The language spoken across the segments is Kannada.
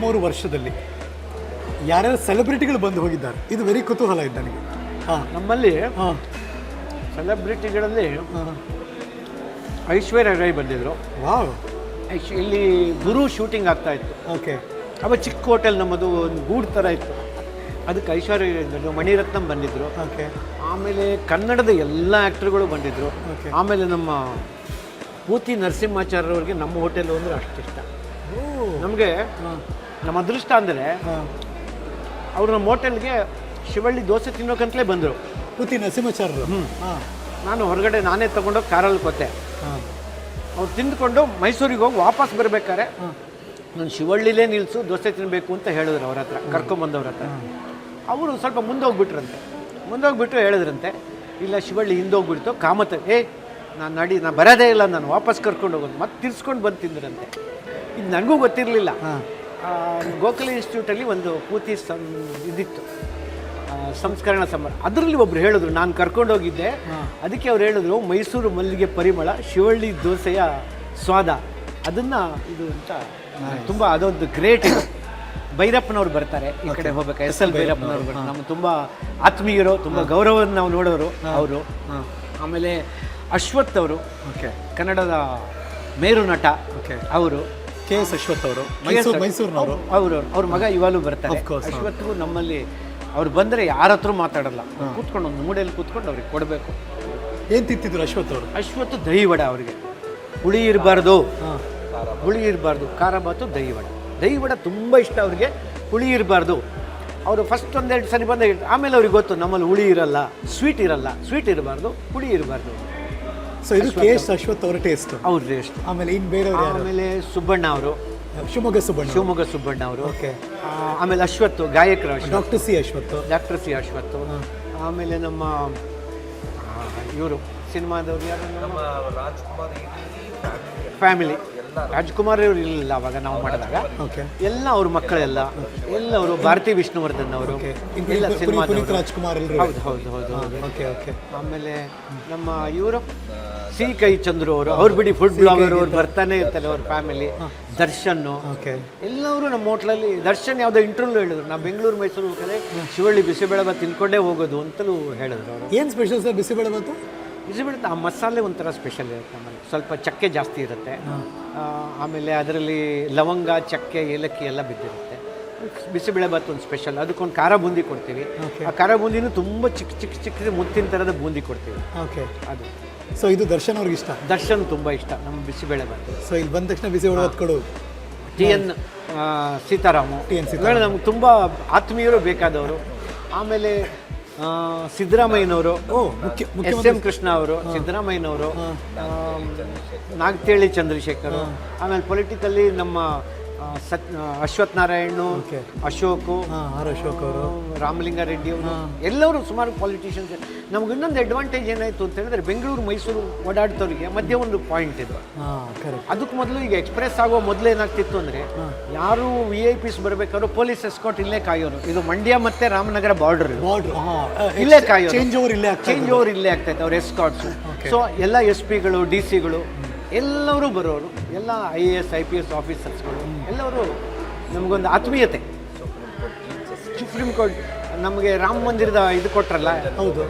ಇಪ್ಪತ್ತ್ಮೂರು ವರ್ಷದಲ್ಲಿ ಯಾರ್ಯಾರು ಸೆಲೆಬ್ರಿಟಿಗಳು ಬಂದು ಹೋಗಿದ್ದಾರೆ. ಇದು ವೆರಿ ಕುತೂಹಲ ಇದೆ ನನಗೆ. ಹಾಂ ನಮ್ಮಲ್ಲಿ ಹಾಂ. ಸೆಲೆಬ್ರಿಟಿಗಳಲ್ಲಿ ಐಶ್ವರ್ಯ ರೈ ಬಂದಿದ್ರು. ವಾವ್. ಐಶ್- ಇಲ್ಲಿ ಗುರು ಶೂಟಿಂಗ್ ಆಗ್ತಾ ಇತ್ತು. ಓಕೆ. ಅವ ಚಿಕ್ಕ ಹೋಟೆಲ್ ನಮ್ಮದು ಒಂದು ಗೂಡ್ ಥರ ಇತ್ತು. ಅದಕ್ಕೆ ಐಶ್ವರ್ಯ ರೈ ಬಂದಿದ್ರು ಮಣಿರತ್ನಂ ಬಂದಿದ್ರು. ಓಕೆ. ಆಮೇಲೆ ಕನ್ನಡದ ಎಲ್ಲ ಆ್ಯಕ್ಟ್ರುಗಳು ಬಂದಿದ್ದರು ಓಕೆ. ಆಮೇಲೆ ನಮ್ಮ ಪೂತಿ ನರಸಿಂಹಾಚಾರ್ಯವ್ರಿಗೆ ನಮ್ಮ ಹೋಟೆಲ್ ಅಂದರೆ ಅಷ್ಟಿಷ್ಟ. ಇಷ್ಟ ಓ. ನಮಗೆ ನಮ್ಮ ಅದೃಷ್ಟ ಅಂದರೆ ಅವರು ನಮ್ಮ ಹೋಟೆಲ್ಗೆ ಶಿವಳ್ಳಿ ದೋಸೆ ತಿನ್ನೋಕಂತಲೇ ಬಂದರು. ಪೂತಿ ಸಿಂಹಚಾರ ಹ್ಞೂ ನಾನು ಹೊರಗಡೆ ನಾನೇ ತೊಗೊಂಡೋಗಿ ಕಾರಲ್ಲಿ ಕೊತ್ತೆ ಹಾಂ. ಅವ್ರು ತಿಂದ್ಕೊಂಡು ಮೈಸೂರಿಗೆ ಹೋಗಿ ವಾಪಸ್ ಬರ್ಬೇಕಾರೆ ನಾನು ಶಿವಳ್ಳಿಲೇ ನಿಲ್ಲಿಸು ದೋಸೆ ತಿನ್ನಬೇಕು ಅಂತ ಹೇಳಿದ್ರು ಅವ್ರ ಹತ್ರ ಕರ್ಕೊಂಬಂದವ್ರ ಹತ್ರ. ಅವರು ಸ್ವಲ್ಪ ಮುಂದೆ ಹೋಗ್ಬಿಟ್ರಂತೆ ಮುಂದೆ ಹೋಗ್ಬಿಟ್ಟು ಹೇಳಿದ್ರಂತೆ ಇಲ್ಲ ಶಿವಳ್ಳಿ ಹಿಂದೆ ಕಾಮತ್ ಕಾಮತ ಏ ನಾನು ನಡಿ ನಾನು ಬರೋದೇ ಇಲ್ಲ ನಾನು ವಾಪಸ್ ಕರ್ಕೊಂಡು ಹೋಗೋದು ಮತ್ತೆ ತಿರ್ಸ್ಕೊಂಡು ಬಂದು ತಿಂದ್ರಂತೆ. ಇದು ನನಗೂ ಗೊತ್ತಿರಲಿಲ್ಲ. ಹಾಂ ಗೋಕುಲ ಇನ್ಸ್ಟಿಟ್ಯೂಟಲ್ಲಿ ಒಂದು ಪೂತಿ ಸಂ ಇದಿತ್ತು. ಸಂಸ್ಕರಣ ಸಮಾರಂಭ ಅದರಲ್ಲಿ ಒಬ್ರು ಹೇಳಿದ್ರು ನಾನು ಕರ್ಕೊಂಡು ಹೋಗಿದ್ದೆ. ಅದಕ್ಕೆ ಅವ್ರು ಹೇಳಿದ್ರು ಮೈಸೂರು ಮಲ್ಲಿಗೆ ಪರಿಮಳ ಶಿವಳ್ಳಿ ದೋಸೆಯ ಸ್ವಾದ. ಅದನ್ನ ಇದು ಅಂತ ತುಂಬ ಅದೊಂದು ಗ್ರೇಟ್ ಇದು. ಭೈರಪ್ಪನವ್ರು ಬರ್ತಾರೆ ಈ ಕಡೆ ಹೋಗ್ಬೇಕು. ಎಸ್ ಎಲ್ ಭೈರಪ್ಪನವ್ರು ಬರ್ತಾರೆ. ನಮ್ಮ ತುಂಬ ಆತ್ಮೀಯರು ತುಂಬ ಗೌರವವನ್ನು ನಾವು ನೋಡೋರು ಅವರು. ಆಮೇಲೆ ಅಶ್ವಥ್ ಅವರು ಓಕೆ ಕನ್ನಡದ ಮೇರು ನಟ ಅವರು. ಕೆ ಎಸ್ ಅಶ್ವಥ್ ಅವರು ಮೈಸೂರು ಮೈಸೂರಿನವರು. ಅವರು ಅವ್ರ ಮಗ ಇವಾಗಲೂ ಬರ್ತಾರೆ. ಅಶ್ವತ್ಗೂ ನಮ್ಮಲ್ಲಿ ಅವ್ರು ಬಂದರೆ ಯಾರ ಹತ್ರ ಮಾತಾಡಲ್ಲ. ಕೂತ್ಕೊಂಡು ಒಂದು ಮೂಡೆಯಲ್ಲಿ ಕೂತ್ಕೊಂಡು ಅವ್ರಿಗೆ ಕೊಡಬೇಕು. ಏನು ತಿಂತಿದ್ರು ಅಶ್ವಥ್ ಅವರು? ಅಶ್ವಥ್ ದಹಿ ವಡ ಅವರಿಗೆ. ಹುಳಿ ಇರಬಾರ್ದು. ಹಾಂ. ಹುಳಿ ಇರಬಾರ್ದು. ಖಾರ ಬಾತು ದಹಿ ವಡ ದಹಿ ವಡೆ ತುಂಬ ಇಷ್ಟ ಅವ್ರಿಗೆ. ಹುಳಿ ಇರಬಾರ್ದು. ಅವರು ಫಸ್ಟ್ ಒಂದೆರಡು ಸರಿ ಬಂದಾಗ ಆಮೇಲೆ ಅವ್ರಿಗೆ ಗೊತ್ತು ನಮ್ಮಲ್ಲಿ ಹುಳಿ ಇರಲ್ಲ ಸ್ವೀಟ್ ಇರಲ್ಲ. ಸ್ವೀಟ್ ಇರಬಾರ್ದು ಹುಳಿ ಇರಬಾರ್ದು. ಸೊ ಇದು ಕೆ ಎಸ್ ಅಶ್ವಥ್ ಅವರ ಟೇಸ್ಟ್ ಅವ್ರ ಟೇಸ್ಟ್ ಆಮೇಲೆ ಇನ್ನು ಬೇರೆ ಆಮೇಲೆ ಸುಬ್ಬಣ್ಣ ಅವರು. ಶಿವಮೊಗ್ಗ ಸುಬ್ಬಣ್ಣ ಶಿವಮೊಗ್ಗ ಸುಬ್ಬಣ್ಣ ಅವರು. ಓಕೆ ಆಮೇಲೆ ಅಶ್ವತ್ ಗಾಯಕ Ashwath doctor C Ashwath. Doctor C Ashwath ಆಮೇಲೆ ನಮ್ಮ ಇವರು ಸಿನಿಮಾದವ್ರು ಯಾರು? ನಮ್ಮ ಫ್ಯಾಮಿಲಿ ರಾಜ್ಕುಮಾರ್. ಅವರು ಇರಲಿಲ್ಲ ಅವಾಗ ನಾವು ಮಾಡಿದಾಗ. ಓಕೆ ಎಲ್ಲ ಅವ್ರ ಮಕ್ಕಳೆಲ್ಲ ಎಲ್ಲ ಅವರು ಭಾರತಿ ವಿಷ್ಣುವರ್ಧನ್ ಅವರು ಓಕೆ ಎಲ್ಲ ಪುನೀತ್ ಸಿನಿಮಾದವರು. ರಾಜ್ಕುಮಾರ್ ಹೌದು ಹೌದು ಹೌದು ಓಕೆ ಓಕೆ ಆಮೇಲೆ ನಮ್ಮ ಇವರು? ಸಿ ಕೈ ಚಂದ್ರು ಅವರು ಅವ್ರು ಬಿಡಿ ಫುಡ್ ಬ್ಲಾಗರ್ ಅವ್ರು ಬರ್ತಾನೆ ಇರ್ತಾರೆ ಅವ್ರ ಫ್ಯಾಮಿಲಿ ದರ್ಶನ್ ಓಕೆ. ಎಲ್ಲರೂ ನಮ್ಮ ಹೋಟ್ಲಲ್ಲಿ ದರ್ಶನ್ ಯಾವುದೋ ಇಂಟರ್ವ್ಯೂ ಹೇಳಿದ್ರು. ನಾವು ಬೆಂಗಳೂರು ಮೈಸೂರು ಹೋಗ್ತಾರೆ ಶಿವಳ್ಳಿ ಬಿಸಿಬೇಳೆ ತಿನ್ಕೊಂಡೇ ಹೋಗೋದು ಅಂತಲೂ ಹೇಳಿದ್ರು ಅವರು. ಏನು ಸ್ಪೆಷಲ್ ಸರ್ ಬಿಸಿಬೇಳೆ ಬಾತು ಬಿಸಿಬೇಳೆ ಆ ಮಸಾಲೆ ಒಂಥರ ಸ್ಪೆಷಲ್ ಇರುತ್ತೆ ನಮ್ಮಲ್ಲಿ. ಸ್ವಲ್ಪ ಚಕ್ಕೆ ಜಾಸ್ತಿ ಇರುತ್ತೆ. ಆಮೇಲೆ ಅದರಲ್ಲಿ ಲವಂಗ ಚಕ್ಕೆ ಏಲಕ್ಕಿ ಎಲ್ಲ ಬಿದ್ದಿರುತ್ತೆ. ಬಿಸಿಬೇಳೆ ಭಾತ್ ಒಂದು ಸ್ಪೆಷಲ್ ಅದಕ್ಕೊಂದು ಖಾರ ಬೂಂದಿ ಕೊಡ್ತೀವಿ. ಆ ಖಾರ ಬೂಂದಿನೂ ತುಂಬ ಚಿಕ್ಕ ಚಿಕ್ಕ ಚಿಕ್ಕ ಮುತ್ತಿನ ಥರದ ಬೂಂದಿ ಕೊಡ್ತೀವಿ. ಓಕೆ. ಅದು. ಸೊ ಇದು ದರ್ಶನ್ ಅವ್ರಿಗೆ ಇಷ್ಟ? ದರ್ಶನ್ ತುಂಬ ಇಷ್ಟ ನಮ್ಮ ಬಿಸಿಬೇಳೆ ಬಂತು ಸೊ ಇಲ್ಲಿ ಬಂದ ತಕ್ಷಣ ಬಿಸಿಬೇಳೆ ಹೊಡೆದು ಕೊಡು. T N Sitaram. T N Sitaram. ನಮ್ಗೆ ತುಂಬ ಆತ್ಮೀಯರು ಬೇಕಾದವರು. ಆಮೇಲೆ ಸಿದ್ದರಾಮಯ್ಯನವರು ಓ ಮುಖ್ಯ ಎಸ್ ಎಂ ಕೃಷ್ಣ ಅವರು ಸಿದ್ದರಾಮಯ್ಯನವರು ನಾಗತೇಳಿ ಚಂದ್ರಶೇಖರ್ ಆಮೇಲೆ ಪೊಲಿಟಿಕಲ್ಲಿ ನಮ್ಮ ಸತ್ ಅಶ್ವಥ್ ನಾರಾಯಣ್ ಅಶೋಕ್ ಅಶೋಕು ಆರ್ ಅಶೋಕ್ ಅವರು. ರಾಮಲಿಂಗಾರೆಡ್ಡಿ ಅವರು ಎಲ್ಲರೂ ಸುಮಾರು ಪಾಲಿಟಿಷಿಯನ್ಸ್ ನಮ್ಗೆ ಇನ್ನೊಂದು ಅಡ್ವಾಂಟೇಜ್ ಏನಾಯಿತು ಅಂತ ಹೇಳಿದ್ರೆ ಬೆಂಗಳೂರು ಮೈಸೂರು ಓಡಾಡ್ತವ್ರಿಗೆ ಮಧ್ಯೆ ಒಂದು ಪಾಯಿಂಟ್ ಇದೆ ಹಾಂ ಕರೆಕ್ಟ್ ಅದಕ್ಕೆ ಮೊದಲು ಈಗ ಎಕ್ಸ್ಪ್ರೆಸ್ ಆಗೋ ಮೊದಲು ಏನಾಗ್ತಿತ್ತು ಅಂದರೆ ಯಾರು ವಿ ಐ ಪಿಸ್ ಬರಬೇಕಾದ್ರು ಪೊಲೀಸ್ ಎಸ್ಕಾಟ್ ಇಲ್ಲೇ ಕಾಯೋರು. ಇದು ಮಂಡ್ಯ ಮತ್ತೆ ರಾಮನಗರ ಬಾರ್ಡರ್ ಬಾರ್ಡರ್ ಹಾಂ. ಇಲ್ಲೇ ಕಾಯೋರು. ಚೇಂಜ್ ಓವರ್ ಇಲ್ಲೇ ಚೇಂಜ್ ಓವರ್ ಇಲ್ಲೇ ಆಗ್ತೈತೆ ಅವ್ರ ಎಸ್ಕಾಟ್ಸ್ ಸೊ ಎಲ್ಲ ಎಸ್ ಪಿಗಳು ಡಿ ಸಿಗಳು ಎಲ್ಲರೂ ಬರೋರು. ಎಲ್ಲ I A S I P S ಆಫೀಸರ್ಸ್ಗಳು ಎಲ್ಲರೂ ನಮಗೊಂದು ಆತ್ಮೀಯತೆ. ಸುಪ್ರೀಂ ಕೋರ್ಟ್ ನಮಗೆ ರಾಮ ಮಂದಿರದ ಇದು ಕೊಟ್ರಲ್ಲ? ಹೌದು.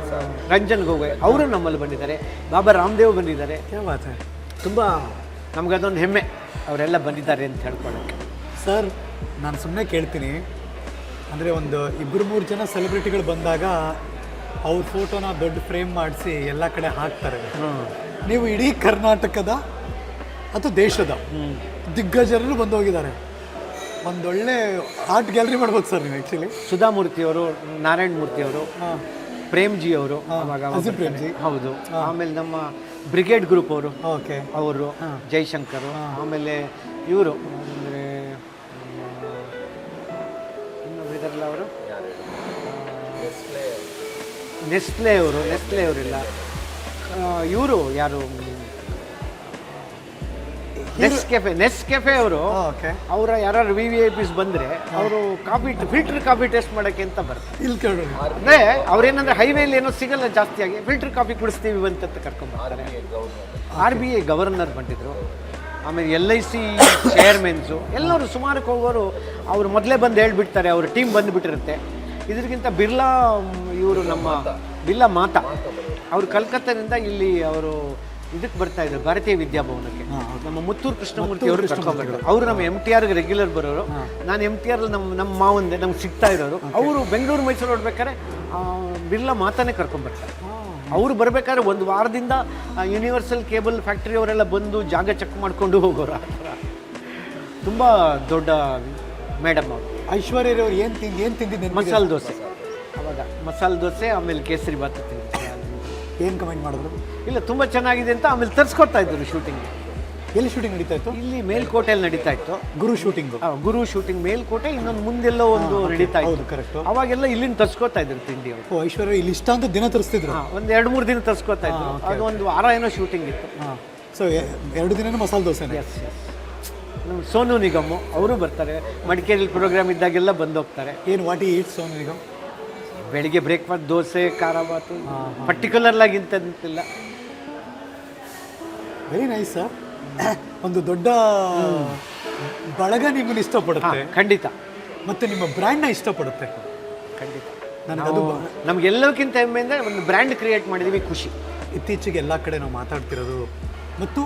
ರಂಜನ್ ಗೊಗೊಯ್ ಅವರು ನಮ್ಮಲ್ಲಿ ಬಂದಿದ್ದಾರೆ. ಬಾಬಾ ರಾಮದೇವ್ ಬಂದಿದ್ದಾರೆ. ತುಂಬ ನಮ್ಗೆ ಅದೊಂದು ಹೆಮ್ಮೆ ಅವರೆಲ್ಲ ಬಂದಿದ್ದಾರೆ ಅಂತ ಹೇಳ್ಕೊಳಕ್ಕೆ. ಸರ್ ನಾನು ಸುಮ್ಮನೆ ಕೇಳ್ತೀನಿ. ಅಂದರೆ ಒಂದು ಇಬ್ಬರು ಮೂರು ಜನ ಸೆಲೆಬ್ರಿಟಿಗಳು ಬಂದಾಗ ಅವ್ರ ಫೋಟೋನ ದೊಡ್ಡ ಫ್ರೇಮ್ ಮಾಡಿಸಿ ಎಲ್ಲ ಕಡೆ ಹಾಕ್ತಾರೆ. ನೀವು ಇಡೀ ಕರ್ನಾಟಕದ ಅಥವಾ ದೇಶದ ದಿಗ್ಗಜರಲ್ಲೂ ಬಂದು ಹೋಗಿದ್ದಾರೆ ಒಂದೊಳ್ಳೆ ಆರ್ಟ್ ಗ್ಯಾಲರಿ ಮಾಡ್ಬೋದು ಸರ್ ನೀವು ಆ್ಯಕ್ಚುಲಿ ಸುಧಾಮೂರ್ತಿಯವರು ನಾರಾಯಣ ಮೂರ್ತಿಯವರು ಅವರು ಪ್ರೇಮ್ಜಿ ಅವರು ಅವಾಗ ಪ್ರೇಮ್ಜಿ. ಹೌದು. ಆಮೇಲೆ ನಮ್ಮ ಬ್ರಿಗೇಡ್ ಗ್ರೂಪ್ ಅವರು ಓಕೆ. ಅವರು ಜೈಶಂಕರ್ ಆಮೇಲೆ ಇವರು ಅಂದರೆ ಇನ್ನೊಬ್ರು ಇದಾರಲ್ಲ ಅವರು? ನೆಸ್ಲೆ ಅವರು. ನೆಸ್ಲೆ ಅವರಿಲ್ಲ. ಇವರು ಯಾರು? ನೆಸ್ ಕೆಫೆ ನೆಸ್ ಕೆಫೆ ಅವರು ಓಕೆ ಅವರ ಯಾರು ವಿ ವಿ ಐ ಪಿಸ್ ಬಂದರೆ ಅವರು ಕಾಫಿ ಫಿಲ್ಟರ್ ಕಾಫಿ ಟೇಸ್ಟ್ ಮಾಡೋಕ್ಕೆ ಅಂತ ಬರ್ತಾರೆ. ಇಲ್ಲಿ ಕೇಳೋಣ ಅಂದರೆ ಅವ್ರೇನಂದ್ರೆ ಹೈವೇಲಿ ಏನೋ ಸಿಗಲ್ಲ ಜಾಸ್ತಿಯಾಗಿ ಫಿಲ್ಟರ್ ಕಾಫಿ ಕುಡಿಸ್ತೀವಿ ಅಂತ ಕರ್ಕೊಂಡ್ಬರ್ತಾರೆ ಆರ್ ಬಿ ಐ ಗವರ್ನರ್ ಬಂದಿದ್ರು. ಆಮೇಲೆ ಎಲ್ ಐ ಸಿ ಚೇರ್ಮೆನ್ಸು ಎಲ್ಲರೂ ಸುಮಾರು ಹೋಗೋರು ಅವ್ರು ಮೊದಲೇ ಬಂದು ಹೇಳ್ಬಿಡ್ತಾರೆ ಅವ್ರ ಟೀಮ್ ಬಂದುಬಿಟ್ಟಿರುತ್ತೆ. ಇದಕ್ಕಿಂತ ಬಿರ್ಲಾ ಇವರು ನಮ್ಮ ಬಿರ್ಲಾ ಮಾತಾ. ಅವರು ಕಲ್ಕತ್ತಾದಿಂದ ಇಲ್ಲಿ ಅವರು ಇದಕ್ಕೆ ಬರ್ತಾ ಇದ್ರು ಭಾರತೀಯ ವಿದ್ಯಾಭವನಕ್ಕೆ. ನಮ್ಮ ಮುತ್ತೂರು ಕೃಷ್ಣಮೂರ್ತಿ ಅವರು ಕರ್ಕೊಂಡ್ಬರ್ತಾರೆ ಅವರು. ನಮ್ಮ ಎಂ ಟಿ ಆರ್ಗೆ ರೆಗ್ಯುಲರ್ ಬರೋರು. ನಾನು ಎಂ ಟಿ ಆರ್ ನಮ್ಮ ನಮ್ಮ ಮಾವಂದೆ ನಮ್ಗೆ ಸಿಗ್ತಾ ಇರೋರು. ಅವರು ಬೆಂಗಳೂರು ಮೈಸೂರು ಹೊಡ್ಬೇಕಾದ್ರೆ ಬಿರ್ಲಾ ಮಾತಾನೇ ಕರ್ಕೊಂಡ್ಬರ್ತಾರೆ ಅವರು ಬರಬೇಕಾದ್ರೆ ಒಂದು ವಾರದಿಂದ ಯೂನಿವರ್ಸಲ್ ಕೇಬಲ್ ಫ್ಯಾಕ್ಟ್ರಿ ಅವರೆಲ್ಲ ಬಂದು ಜಾಗ ಚೆಕ್ ಮಾಡ್ಕೊಂಡು ಹೋಗೋರು. ತುಂಬ ದೊಡ್ಡ ಮೇಡಮ್ ಅವರು. ಐಶ್ವರ್ಯ ಅವ್ರು ಏನು ತಿಂದು ಏನು ತಿಂದಿದ್ದೆ ಮಸಾಲೆ ದೋಸೆ. ಅವಾಗ ಮಸಾಲೆ ದೋಸೆ ಆಮೇಲೆ ಕೇಸರಿ ಬಾತ್ ತಿಂದಿದ್ದೆ. ಏನು ಕಮೆಂಟ್ ಮಾಡಿದ್ರು? ಇಲ್ಲ ತುಂಬ ಚೆನ್ನಾಗಿದೆ ಅಂತ ಆಮೇಲೆ ತರಿಸ್ಕೊಡ್ತಾ ಇದ್ರು ಶೂಟಿಂಗ್ ಎಲ್ಲಿ ಶೂಟಿಂಗ್ ನಡೀತಾ ಇತ್ತು? ಇಲ್ಲಿ ಮೇಲ್ಕೋಟೆಯಲ್ಲಿ ನಡೀತಾ ಇತ್ತು. ಗುರು ಶೂಟಿಂಗ್ ಗುರು ಶೂಟಿಂಗ್ ಮೇಲ್ಕೋಟೆ ಇನ್ನೊಂದು ಮುಂದೆಲ್ಲೋ ಒಂದು ನಡೀತಾ ಇತ್ತು. ಕರೆಕ್ಟ್ ಅವಾಗೆಲ್ಲ ಇಲ್ಲಿಂದ ತರ್ಸ್ಕೊತಾ ಇದ್ರು ತಿಂಡಿ ಅವರು. ಐಶ್ವರ್ಯ ಇಲ್ಲಿ ಇಷ್ಟ ಅಂತ ದಿನ ತರಿಸ್ತಿದ್ರು? ಒಂದು ಎರಡು ಮೂರು ದಿನ ತರ್ಸ್ಕೊತಾ ಇದ್ರು. ಅದು ಒಂದು ವಾರ ಏನೋ ಶೂಟಿಂಗ್ ಇತ್ತು ಸೊ ಎರಡು ದಿನ ಮಸಾಲೆ ದೋಸೆ ಎಸ್ ಎಸ್ ನಮ್ಮ ಸೋನು ನಿಗಮ್ ಅವರು ಬರ್ತಾರೆ. ಮಡಿಕೇರಿ ಪ್ರೋಗ್ರಾಮ್ ಇದ್ದಾಗೆಲ್ಲ ಬಂದು ಹೋಗ್ತಾರೆ. ಏನು ವಾಟ್ ಈಟ್ ಸೋನು ಈಗ ಬೆಳಿಗ್ಗೆ ಬ್ರೇಕ್ಫಾಸ್ಟ್ ದೋಸೆ ಖಾರ ಬಾತು. ಪರ್ಟಿಕ್ಯುಲರ್ ಆಗಿ ಇಂಥದ್ದಿಲ್ಲ. ವೆರಿ ನೈಸ್ ಸರ್ ಒಂದು ದೊಡ್ಡ ಬಳಗ ನಿಮ್ಮನ್ನು ಇಷ್ಟಪಡುತ್ತೆ. ಖಂಡಿತ. ಮತ್ತೆ ನಿಮ್ಮ ಬ್ರ್ಯಾಂಡ್ನ ಇಷ್ಟಪಡುತ್ತೆ. ಖಂಡಿತ. ನನಗದು ನಮಗೆಲ್ಲಕ್ಕಿಂತ ಹೆಮ್ಮೆ ಅಂದರೆ ಒಂದು ಬ್ರ್ಯಾಂಡ್ ಕ್ರಿಯೇಟ್ ಮಾಡಿದೀವಿ ಖುಷಿ. ಇತ್ತೀಚೆಗೆ ಎಲ್ಲ ಕಡೆ ನಾವು ಮಾತಾಡ್ತಿರೋದು ಮತ್ತು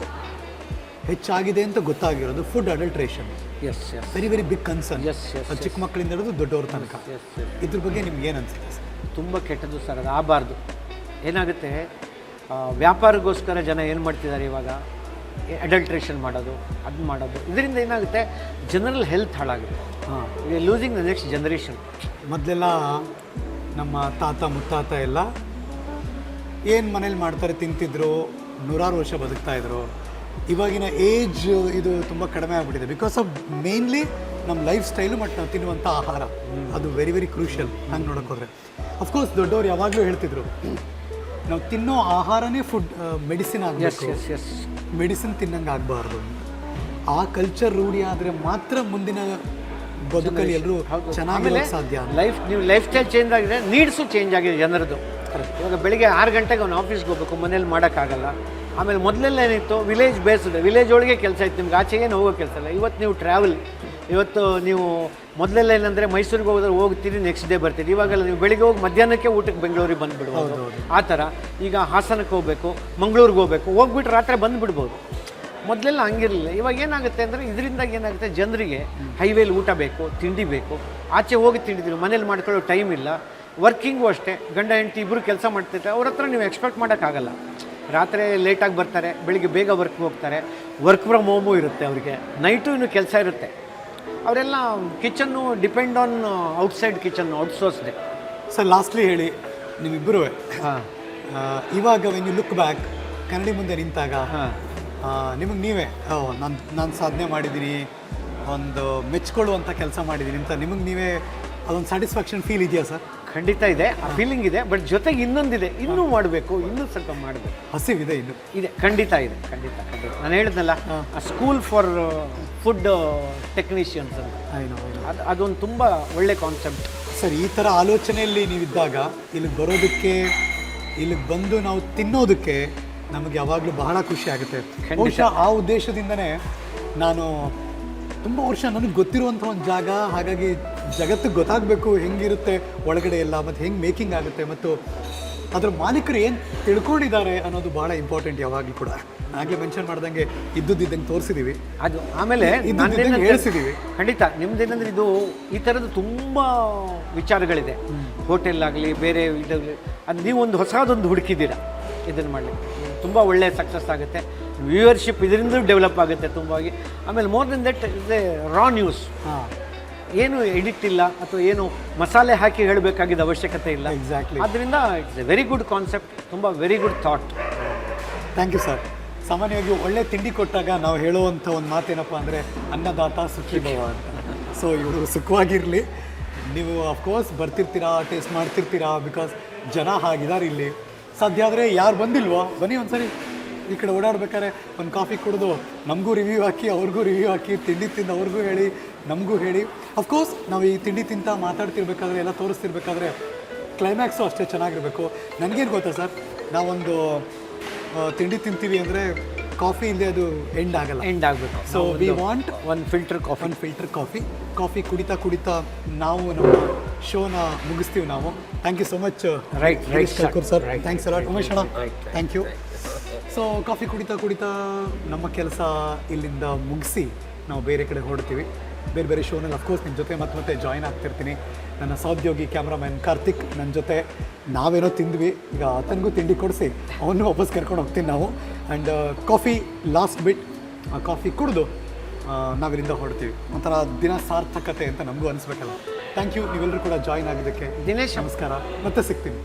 ಹೆಚ್ಚಾಗಿದೆ ಅಂತ ಗೊತ್ತಾಗಿರೋದು food adulteration yes yes very very big concern yes yes ಚಿಕ್ಕ ಮಕ್ಕಳಿಂದ ಹಿಡಿದು ದೊಡ್ಡವ್ರ ತನಕ. ಎಸ್ ಎಸ್ ಇದ್ರ ಬಗ್ಗೆ ನಿಮ್ಗೆ ಏನು ಅನ್ಸುತ್ತೆ? ಸರ್ ತುಂಬ ಕೆಟ್ಟದ್ದು ಸರ್ ಅದು. ಆಗಬಾರ್ದು. ಏನಾಗುತ್ತೆ ವ್ಯಾಪಾರಗೋಸ್ಕರ ವ್ಯಾಪಾರಕ್ಕೋಸ್ಕರ ಜನ ಏನು ಮಾಡ್ತಿದ್ದಾರೆ ಇವಾಗ? ಅಡಲ್ಟ್ರೇಷನ್ ಮಾಡೋದು ಅದು ಮಾಡೋದು. ಇದರಿಂದ ಏನಾಗುತ್ತೆ ಜನರಲ್ ಹೆಲ್ತ್ ಹಾಳಾಗುತ್ತೆ. ಹಾಂ. ಲೂಸಿಂಗ್ ದ ನೆಕ್ಸ್ಟ್ ಜನ್ರೇಷನ್ ಮೊದಲೆಲ್ಲ ನಮ್ಮ ತಾತ ಮುತ್ತಾತ ಎಲ್ಲ ಏನು ಮನೇಲಿ ಮಾಡ್ತಾರೆ ತಿಂತಿದ್ರು ನೂರಾರು ವರ್ಷ ಬದುಕ್ತಾ ಇದ್ರು. ಇವಾಗಿನ ಏಜ್ ಇದು ತುಂಬ ಕಡಿಮೆ ಆಗಿಬಿಟ್ಟಿದೆ. ಬಿಕಾಸ್ ಆಫ್ ಮೇನ್ಲಿ ನಮ್ಮ ಲೈಫ್ ಸ್ಟೈಲು ಮತ್ತು ನಾವು ತಿನ್ನುವಂಥ ಆಹಾರ. ಅದು ವೆರಿ ವೆರಿ ಕ್ರೂಷಿಯಲ್ ಹಂಗೆ ನೋಡೋಕೆ ಹೋದರೆ. ಅಫ್ಕೋರ್ಸ್ ದೊಡ್ಡವ್ರು ಯಾವಾಗಲೂ ಹೇಳ್ತಿದ್ರು ನಾವು ತಿನ್ನೋ ಆಹಾರನೇ ಫುಡ್ ಮೆಡಿಸಿನ್ ಆಗಬೇಕು. ಮೆಡಿಸಿನ್ ತಿನ್ನಂಗೆ ಆಗಬಾರ್ದು. ಆ ಕಲ್ಚರ್ ರೂಢಿ ಆದರೆ ಮಾತ್ರ ಮುಂದಿನ ಬದುಕಲ್ಲಿ ಎಲ್ಲರೂ ಚೆನ್ನಾಗಿ ಸಾಧ್ಯ ಲೈಫ್ ನೀವು ಲೈಫ್ ಸ್ಟೈಲ್ ಚೇಂಜ್ ಆಗಿದೆ ನೀಡ್ಸು ಚೇಂಜ್ ಆಗಿದೆ ಜನರದ್ದು ಇವಾಗ ಬೆಳಿಗ್ಗೆ ಆರು ಗಂಟೆಗೆ ಅವ್ನು ಆಫೀಸ್ಗೆ ಹೋಗ್ಬೇಕು ಮನೇಲಿ ಮಾಡೋಕ್ಕಾಗಲ್ಲ ಆಮೇಲೆ ಮೊದಲೆಲ್ಲ ಏನಿತ್ತು ವಿಲೇಜ್ ಬೇಸ್ಡ್ ವಿಲೇಜ್ ಒಳಗೆ ಕೆಲಸ ಇತ್ತು. ನಿಮ್ಗೆ ಆಚೆ ಏನು ಹೋಗೋ ಕೆಲಸ ಇಲ್ಲ. ಇವತ್ತು ನೀವು ಟ್ರಾವೆಲ್ ಇವತ್ತು ನೀವು ಮೊದಲೆಲ್ಲ ಏನಂದರೆ ಮೈಸೂರಿಗೆ ಹೋದ್ರೆ ಹೋಗ್ತೀರಿ ನೆಕ್ಸ್ಟ್ ಡೇ ಬರ್ತೀರಿ. ಇವಾಗೆಲ್ಲ ನೀವು ಬೆಳಿಗ್ಗೆ ಹೋಗಿ ಮಧ್ಯಾಹ್ನಕ್ಕೆ ಊಟಕ್ಕೆ ಬೆಂಗಳೂರಿಗೆ ಬಂದುಬಿಡ್ಬೋದು. ಆ ಥರ. ಈಗ ಹಾಸನಕ್ಕೆ ಹೋಗಬೇಕು ಮಂಗಳೂರಿಗೆ ಹೋಗಬೇಕು. ಹೋಗ್ಬಿಟ್ಟು ರಾತ್ರಿ ಬಂದುಬಿಡ್ಬೋದು. ಮೊದಲೆಲ್ಲ ಹಂಗಿರಲಿಲ್ಲ. ಇವಾಗ ಏನಾಗುತ್ತೆ ಅಂದರೆ ಇದರಿಂದಾಗಿ ಏನಾಗುತ್ತೆ ಜನರಿಗೆ ಹೈವೇಲಿ ಊಟ ಬೇಕು ತಿಂಡಿ ಬೇಕು. ಆಚೆ ಹೋಗಿ ತಿಂಡಿದ್ರು. ಮನೇಲಿ ಮಾಡ್ಕೊಳ್ಳೋ ಟೈಮ್ ಇಲ್ಲ. ವರ್ಕಿಂಗು ಅಷ್ಟೇ. ಗಂಡ ಹೆಂಡತಿ ಇಬ್ಬರು ಕೆಲಸ ಮಾಡ್ತಿರ್ತಾರೆ. ಅವ್ರ ಹತ್ರ ನೀವು ಎಕ್ಸ್ಪೆಕ್ಟ್ ಮಾಡೋಕ್ಕಾಗಲ್ಲ. ರಾತ್ರಿ ಲೇಟಾಗಿ ಬರ್ತಾರೆ ಬೆಳಿಗ್ಗೆ ಬೇಗ ವರ್ಕ್ ಹೋಗ್ತಾರೆ. ವರ್ಕ್ ಫ್ರಮ್ ಹೋಮು ಇರುತ್ತೆ ಅವರಿಗೆ. ನೈಟು ಇನ್ನು ಕೆಲಸ ಇರುತ್ತೆ. ಅವರೆಲ್ಲ kitchen depend on outside kitchen ಔಟ್ಸೋರ್ಸ್ಡೆ sir lastly ಹೇಳಿ ನಿಮ್ಮಿಬ್ಬರು ಹಾಂ. ಇವಾಗ ವೆನ್ ಯು ಲುಕ್ ಬ್ಯಾಕ್ ಕನ್ನಡಿ ಮುಂದೆ ನಿಂತಾಗ ಹಾಂ. ನಿಮಗೆ ನೀವೇ ಓ ನಾನು ನಾನು ಸಾಧನೆ ಮಾಡಿದ್ದೀನಿ ಒಂದು ಮೆಚ್ಕೊಳ್ಳುವಂಥ ಕೆಲಸ ಮಾಡಿದ್ದೀನಿ ಅಂತ ನಿಮಗೆ ನೀವೇ ಅದೊಂದು ಸ್ಯಾಟಿಸ್ಫ್ಯಾಕ್ಷನ್ ಫೀಲ್ ಇದೆಯಾ ಸರ್? ಖಂಡಿತ ಇದೆ ಆ ಫೀಲಿಂಗ್ ಇದೆ ಬಟ್ ಜೊತೆಗೆ ಇನ್ನೊಂದಿದೆ ಇನ್ನೂ ಮಾಡಬೇಕು ಇನ್ನೂ ಸ್ವಲ್ಪ ಮಾಡಬೇಕು. ಹಸಿವಿದೆ ಇನ್ನು. ಇದೆ ಖಂಡಿತ ಇದೆ ಖಂಡಿತ ಖಂಡಿತ. ನಾನು ಹೇಳಿದ್ನಲ್ಲ ಸ್ಕೂಲ್ ಫಾರ್ ಫುಡ್ ಟೆಕ್ನಿಷಿಯನ್ಸ್ ಅಂತ. ಅದು ಅದೊಂದು ತುಂಬ ಒಳ್ಳೆ ಕಾನ್ಸೆಪ್ಟ್ ಸರ್ ಈ ಥರ ಆಲೋಚನೆಯಲ್ಲಿ ನೀವಿದ್ದಾಗ ಇಲ್ಲಿಗೆ ಬರೋದಕ್ಕೆ ಇಲ್ಲಿಗೆ ಬಂದು ನಾವು ತಿನ್ನೋದಕ್ಕೆ ನಮಗೆ ಯಾವಾಗಲೂ ಬಹಳ ಖುಷಿ ಆಗುತ್ತೆ. ಬಹುಶಃ ಆ ಉದ್ದೇಶದಿಂದನೇ ನಾನು ತುಂಬ ವರ್ಷ ನನಗೆ ಗೊತ್ತಿರುವಂಥ ಒಂದು ಜಾಗ ಹಾಗಾಗಿ ಜಗತ್ತಿಗೆ ಗೊತ್ತಾಗಬೇಕು ಹೆಂಗಿರುತ್ತೆ ಒಳಗಡೆ ಎಲ್ಲ ಮತ್ತು ಹೆಂಗೆ ಮೇಕಿಂಗ್ ಆಗುತ್ತೆ ಮತ್ತು ಅದರ ಮಾಲೀಕರು ಏನು ತಿಳ್ಕೊಂಡಿದ್ದಾರೆ ಅನ್ನೋದು ಭಾಳ ಇಂಪಾರ್ಟೆಂಟ್ ಯಾವಾಗಲೂ ಕೂಡ. ಹಾಗೆ ಮೆನ್ಷನ್ ಮಾಡ್ದಂಗೆ ಇದ್ದುದಿದ್ದಂಗೆ ತೋರಿಸಿದ್ದೀವಿ ಅದು ಆಮೇಲೆ ಹೇಳ್ಸಿದೀವಿ. ಖಂಡಿತ ನಿಮ್ದೇನಂದ್ರೆ ಇದು ಈ ಥರದ್ದು ತುಂಬ ವಿಚಾರಗಳಿದೆ. ಹೋಟೆಲ್ ಆಗಲಿ ಬೇರೆ ಇದಾಗಲಿ ಅದು ನೀವು ಒಂದು ಹೊಸದೊಂದು ಹುಡುಕಿದ್ದೀರಾ ಇದನ್ನು ಮಾಡಲಿಕ್ಕೆ. ತುಂಬ ಒಳ್ಳೆಯ ಸಕ್ಸಸ್ ಆಗುತ್ತೆ. ವ್ಯೂವರ್ಶಿಪ್ ಇದರಿಂದ ಡೆವಲಪ್ ಆಗುತ್ತೆ ತುಂಬಾಗಿ. ಆಮೇಲೆ more then that is a raw news ಹಾಂ. ಏನು ಎಡಿಟ್ ಇಲ್ಲ ಅಥವಾ ಏನು ಮಸಾಲೆ ಹಾಕಿ ಹೇಳಬೇಕಾಗಿದ್ದ ಅವಶ್ಯಕತೆ ಇಲ್ಲ. ಎಕ್ಸಾಕ್ಟ್ಲಿ ಅದರಿಂದ it's a very good concept ತುಂಬ very good thought thank you sir ಸಾಮಾನ್ಯವಾಗಿ ಒಳ್ಳೆ ತಿಂಡಿ ಕೊಟ್ಟಾಗ ನಾವು ಹೇಳುವಂಥ ಒಂದು ಮಾತೇನಪ್ಪ ಅಂದರೆ ಅನ್ನದಾತ ಸುಖಿಭವ ಅಂತ. ಸೊ ಇವರು ಸುಖವಾಗಿರಲಿ. ನೀವು ಅಫ್ಕೋರ್ಸ್ ಬರ್ತಿರ್ತೀರಾ ಟೇಸ್ಟ್ ಮಾಡ್ತಿರ್ತೀರಾ ಬಿಕಾಸ್ ಜನ ಹಾಗಿದ್ದಾರೆ ಇಲ್ಲಿ. ಸಾಧ್ಯ ಆದರೆ ಯಾರು ಬಂದಿಲ್ವೋ? ಬನ್ನಿ ಒಂದ್ಸರಿ. ಈ ಕಡೆ ಓಡಾಡ್ಬೇಕಾದ್ರೆ ಒಂದು ಕಾಫಿ ಕುಡಿದು ನಮಗೂ ರಿವ್ಯೂ ಹಾಕಿ ಅವ್ರಿಗೂ ರಿವ್ಯೂ ಹಾಕಿ ತಿಂಡಿ ತಿಂದು ಅವ್ರಿಗೂ ಹೇಳಿ ನಮಗೂ ಹೇಳಿ. ಅಫ್ಕೋರ್ಸ್ ನಾವು ಈ ತಿಂಡಿ ತಿಂತ ಮಾತಾಡ್ತಿರ್ಬೇಕಾದ್ರೆ ಎಲ್ಲ ತೋರಿಸ್ತಿರ್ಬೇಕಾದ್ರೆ ಕ್ಲೈಮ್ಯಾಕ್ಸು ಅಷ್ಟೇ ಚೆನ್ನಾಗಿರಬೇಕು. ನನಗೇನು ಗೊತ್ತಾ ಸರ್? ನಾವೊಂದು ತಿಂಡಿ ತಿಂತೀವಿ ಅಂದರೆ ಕಾಫಿ ಇಲ್ಲದೆ ಅದು ಎಂಡ್ ಆಗಲ್ಲ. ಎಂಡ್ ಆಗಬೇಕು. ಸೊ ವಿ ವಾಂಟ್ ಒಂದು filter coffee one filter coffee coffee ಕುಡಿತಾ ಕುಡಿತಾ ನಾವು ನಮ್ಮ ಶೋನ ಮುಗಿಸ್ತೀವಿ ನಾವು. Thank you so much right right sir. Thanks a lot Umesh ಅಣ್ಣ ಥ್ಯಾಂಕ್ ಯು ಸೊ ಕಾಫಿ ಕುಡಿತಾ ಕುಡಿತಾ ನಮ್ಮ ಕೆಲಸ ಇಲ್ಲಿಂದ ಮುಗಿಸಿ ನಾವು ಬೇರೆ ಕಡೆ ಹೊರಡ್ತೀವಿ. ಬೇರೆ ಬೇರೆ ಶೋನಲ್ಲಿ ಅಫ್ಕೋರ್ಸ್ ನಿಮ್ಮ ಜೊತೆ ಮತ್ತೆ ಮತ್ತೆ ಜಾಯ್ನ್ ಆಗ್ತಿರ್ತೀನಿ. ನನ್ನ ಸಹೋದ್ಯೋಗಿ ಕ್ಯಾಮ್ರಾಮ್ಯಾನ್ ಕಾರ್ತಿಕ್ ನನ್ನ ಜೊತೆ ನಾವೇನೋ ತಿಂದ್ವಿ. ಈಗ ಆತನಿಗೂ ತಿಂಡಿ ಕೊಡಿಸಿ ಅವನು ವಾಪಸ್ ಕರ್ಕೊಂಡು ಹೋಗ್ತೀನಿ ನಾವು. ಆ್ಯಂಡ್ ಕಾಫಿ ಲಾಸ್ಟ್ ಬಿಟ್ ಆ ಕಾಫಿ ಕುಡಿದು ನಾವಿಲ್ಲಿಂದ ಹೊರಡ್ತೀವಿ. ಒಂಥರ ದಿನ ಸಾರ್ಥಕತೆ ಅಂತ ನಮಗೂ ಅನಿಸ್ಬೇಕಲ್ಲ ಥ್ಯಾಂಕ್ ಯು ನೀವೆಲ್ಲರೂ ಕೂಡ ಜಾಯ್ನ್ ಆಗಿದ್ದಕ್ಕೆ ದಿನೇಶ್. ನಮಸ್ಕಾರ. ಮತ್ತೆ ಸಿಗ್ತೀನಿ.